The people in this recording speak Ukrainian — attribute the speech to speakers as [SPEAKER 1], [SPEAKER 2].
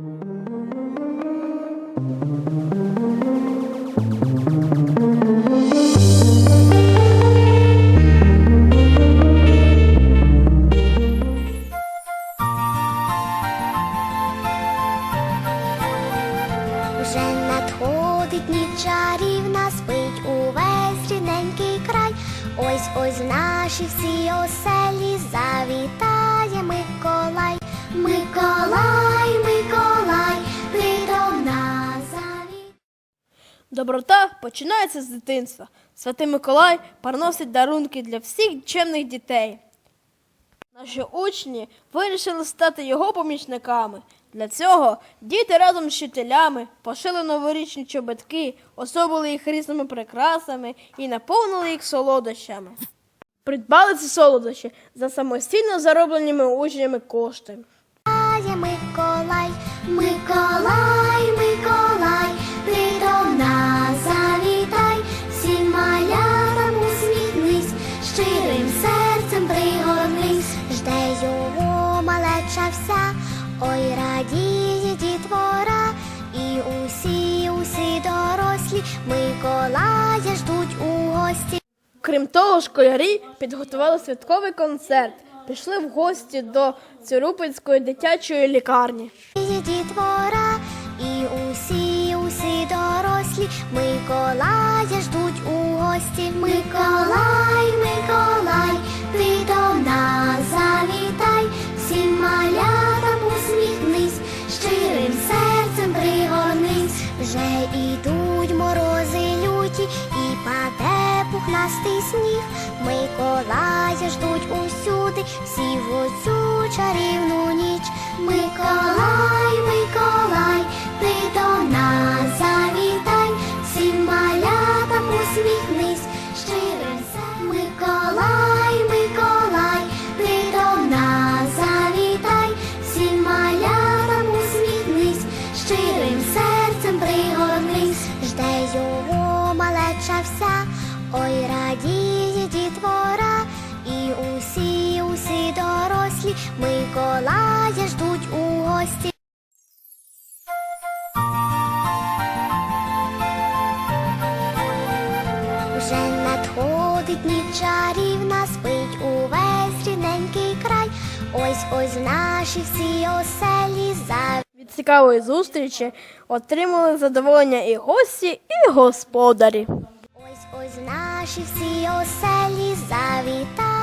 [SPEAKER 1] Вже надходить ніч чарівна, спить увесь рідненький край. Ось ось наші всі оселі завітає
[SPEAKER 2] Доброта починається з дитинства. Святий Миколай приносить дарунки для всіх чемних дітей. Наші учні вирішили стати його помічниками. Для цього діти разом з вчителями пошили новорічні чобітки, особили їх різними прикрасами і наповнили їх солодощами. Придбали ці солодощі за самостійно заробленими учнями коштами.
[SPEAKER 1] Його вся, ой радіє дітвора, і усі, усі дорослі Миколая ждуть у гості.
[SPEAKER 2] Крім того, школярі підготували святковий концерт, пішли в гості до Цюрупинської дитячої лікарні.
[SPEAKER 1] Дітвора, і усі, усі дорослі Миколая ждуть у гості. Миколай, Миколай, пухнастий сніг. Миколая ждуть усюди, всі в оцю чарівну ніч. Миколай, Миколай, ти до нас завітай, всім малятам усміхнись, щирим серцем. Миколай, Миколай, ти до нас завітай, всім малятам усміхнись, щирим серцем пригорнись, жде його малеча вся, ой радіє дітвора, і усі, усі дорослі Миколая ждуть у гості. Вже надходить ніч чарівна, спить увесь рідненький край. Ось ось наші всі оселі за
[SPEAKER 2] Від цікавої зустрічі отримали задоволення і гості, і господарі.
[SPEAKER 1] Ось наші всі оселі завітає.